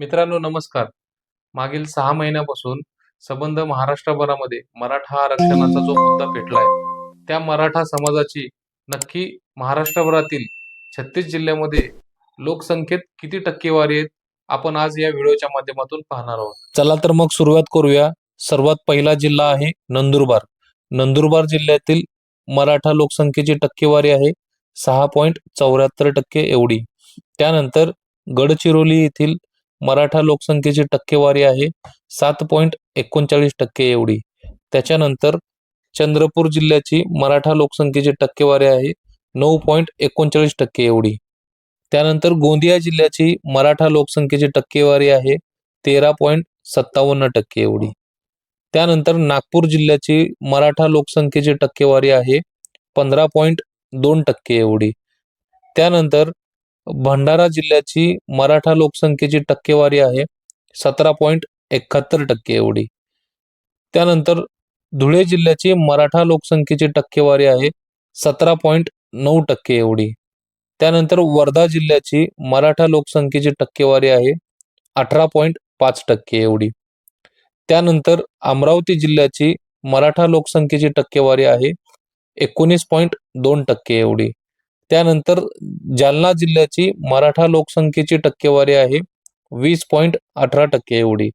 मित्रांनो नमस्कार. मागील सहा महिन्यापासून संबंध महाराष्ट्रभरामध्ये मराठा आरक्षणाचा जो मुद्दा पेटलाय त्या मराठा समाजाची नक्की महाराष्ट्रभरातील छत्तीस जिल्ह्यामध्ये लोकसंख्येत किती टक्केवारी आहेत आपण आज या व्हिडिओच्या माध्यमातून पाहणार आहोत. चला तर मग सुरुवात करूया. सर्वात पहिला जिल्हा आहे नंदुरबार. नंदुरबार जिल्ह्यातील मराठा लोकसंख्येची टक्केवारी आहे सहा पॉईंट चौऱ्याहत्तर टक्के एवढी. त्यानंतर गडचिरोली येथील मराठा लोकसंख्येची टक्केवारी आहे सात पॉईंट एकोणचाळीस टक्के एवढी. त्याच्यानंतर चंद्रपूर जिल्ह्याची मराठा लोकसंख्येची टक्केवारी आहे नऊ पॉईंट एकोणचाळीस टक्के एवढी. त्यानंतर गोंदिया जिल्ह्याची मराठा लोकसंख्येची टक्केवारी आहे तेरा पॉईंट सत्तावन्न टक्के एवढी. त्यानंतर नागपूर जिल्ह्याची मराठा लोकसंख्येची टक्केवारी आहे पंधरा पॉईंट दोन टक्के एवढी. त्यानंतर भंडारा जिल्ह्याची मराठा लोकसंख्येची टक्केवारी आहे सतरा पॉईंट एकाहत्तर टक्के एवढी. त्यानंतर धुळे जिल्ह्याची मराठा लोकसंख्येची टक्केवारी आहे सतरा पॉईंट नऊ टक्के एवढी. त्यानंतर वर्धा जिल्ह्याची मराठा लोकसंख्येची टक्केवारी आहे अठरा पॉईंट पाच टक्के एवढी. त्यानंतर अमरावती जिल्ह्याची मराठा लोकसंख्येची टक्केवारी आहे एकोणीस पॉईंट दोन टक्के एवढी. त्यानंतर जालना जिल्ह्याची मराठा लोकसंख्येची टक्केवारी आहे वीस पॉईंट अठरा टक्के एवढी.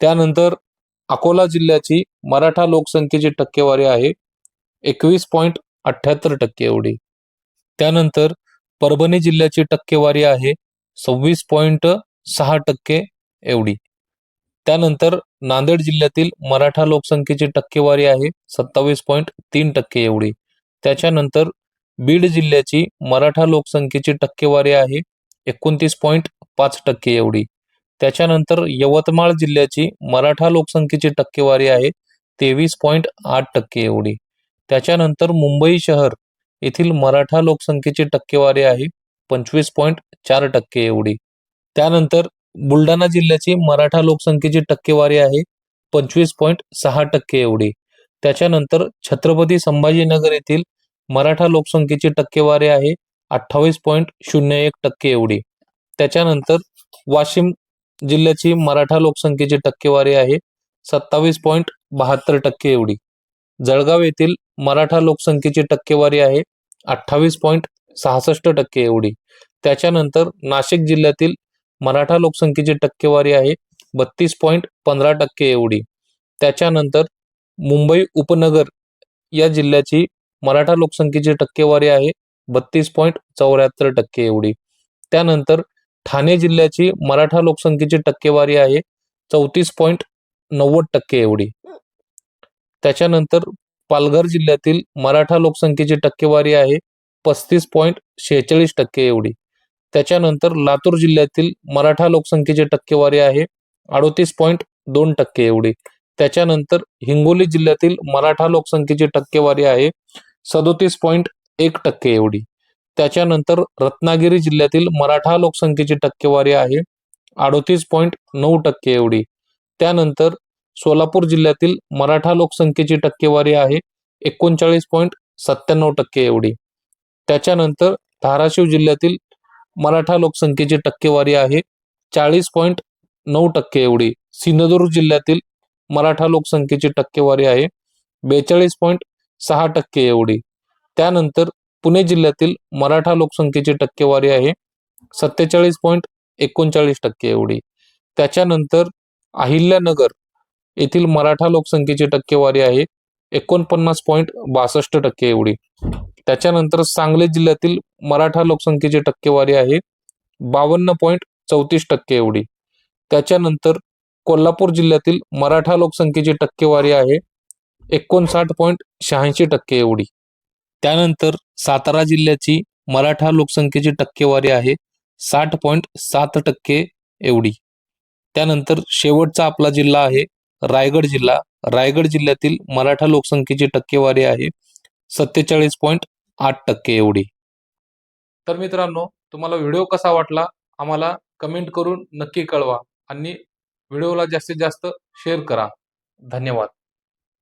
त्यानंतर अकोला जिल्ह्याची मराठा लोकसंख्येची टक्केवारी आहे एकवीस पॉईंट अठ्ठ्याहत्तर टक्के एवढी. त्यानंतर परभणी जिल्ह्याची टक्केवारी आहे सव्वीस पॉईंट सहा टक्के एवढी. त्यानंतर नांदेड जिल्ह्यातील मराठा लोकसंख्येची टक्केवारी आहे सत्तावीस पॉईंट तीन टक्के एवढी. त्याच्यानंतर बीड जिल्ह्याची मराठा लोकसंख्येची टक्केवारी आहे एकोणतीस पॉईंट पाच टक्के एवढी. त्याच्यानंतर यवतमाळ जिल्ह्याची मराठा लोकसंख्येची टक्केवारी आहे तेवीस पॉईंट आठ टक्के एवढी. त्याच्यानंतर मुंबई शहर येथील मराठा लोकसंख्येची टक्केवारी आहे पंचवीस पॉईंट चार टक्के एवढी. त्यानंतर बुलढाणा जिल्ह्याची मराठा लोकसंख्येची टक्केवारी आहे पंचवीस पॉईंट सहा टक्के एवढी. त्याच्यानंतर छत्रपती संभाजीनगर येथील मराठा लोकसंख्येची टक्केवारी आहे अठ्ठावीस पॉईंट शून्य एक टक्के एवढी. त्याच्यानंतर वाशिम जिल्ह्याची मराठा लोकसंख्येची टक्केवारी आहे सत्तावीस पॉईंट बहात्तर टक्के एवढी. जळगाव येथील मराठा लोकसंख्येची टक्केवारी आहे अठ्ठावीस पॉईंट सहासष्ट टक्के एवढी. त्याच्यानंतर नाशिक जिल्ह्यातील मराठा लोकसंख्येची टक्केवारी आहे बत्तीस पॉईंट पंधरा टक्के एवढी. त्याच्यानंतर मुंबई उपनगर या जिल्ह्याची मराठा लोकसंख्येची टक्केवारी आहे बत्तीस पॉईंट चौऱ्याहत्तर टक्के एवढी. त्यानंतर ठाणे जिल्ह्याची मराठा लोकसंख्येची टक्केवारी आहे चौतीस पॉईंट नव्वद टक्के एवढी. त्याच्यानंतर पालघर जिल्ह्यातील मराठा लोकसंख्येची टक्केवारी आहे पस्तीस पॉईंट शेहेचाळीस टक्के एवढी. त्याच्यानंतर लातूर जिल्ह्यातील मराठा लोकसंख्येची टक्केवारी आहे अडोतीस पॉईंट दोन टक्के एवढी. त्याच्यानंतर हिंगोली जिल्ह्यातील मराठा लोकसंख्येची टक्केवारी आहे सदोतीस पॉईंट एक टक्के एवढी. त्याच्यानंतर रत्नागिरी जिल्ह्यातील मराठा लोकसंख्येची टक्केवारी आहे अडोतीस पॉईंट नऊ टक्के एवढी. त्यानंतर सोलापूर जिल्ह्यातील मराठा लोकसंख्येची टक्केवारी आहे एकोणचाळीस पॉईंट सत्त्याण्णव टक्के एवढी. त्याच्यानंतर धाराशिव जिल्ह्यातील मराठा लोकसंख्येची टक्केवारी आहे चाळीस पॉईंट नऊ टक्के एवढी. सिंधुदुर्ग जिल्ह्यातील मराठा लोकसंख्येची टक्केवारी आहे बेचाळीस पॉईंट सहा टक्के एवढी. त्यानंतर पुणे जिल्ह्यातील मराठा लोकसंख्येची टक्केवारी आहे सत्तेचाळीस पॉईंट एकोणचाळीस टक्के एवढी. त्याच्यानंतर अहिल्यानगर येथील मराठा लोकसंख्येची टक्केवारी आहे एकोणपन्नास पॉईंट बासष्ट टक्के एवढी. त्याच्यानंतर सांगली जिल्ह्यातील मराठा लोकसंख्येची टक्केवारी आहे बावन्न पॉईंट चौतीस टक्के एवढी. त्याच्यानंतर कोल्हापूर जिल्ह्यातील मराठा लोकसंख्येची टक्केवारी आहे एकोणसाठ पॉईंट शहाऐंशी टक्के एवढी. त्यानंतर सातारा जिल्ह्याची मराठा लोकसंख्येची टक्केवारी आहे साठ पॉईंट सात टक्के एवढी. त्यानंतर शेवटचा आपला जिल्हा आहे रायगड जिल्हा. रायगड जिल्ह्यातील मराठा लोकसंख्येची टक्केवारी आहे सत्तेचाळीस पॉईंट आठ टक्के एवढी. तर मित्रांनो तुम्हाला व्हिडिओ कसा वाटला आम्हाला कमेंट करून नक्की कळवा आणि व्हिडिओला जास्तीत जास्त शेअर करा. धन्यवाद.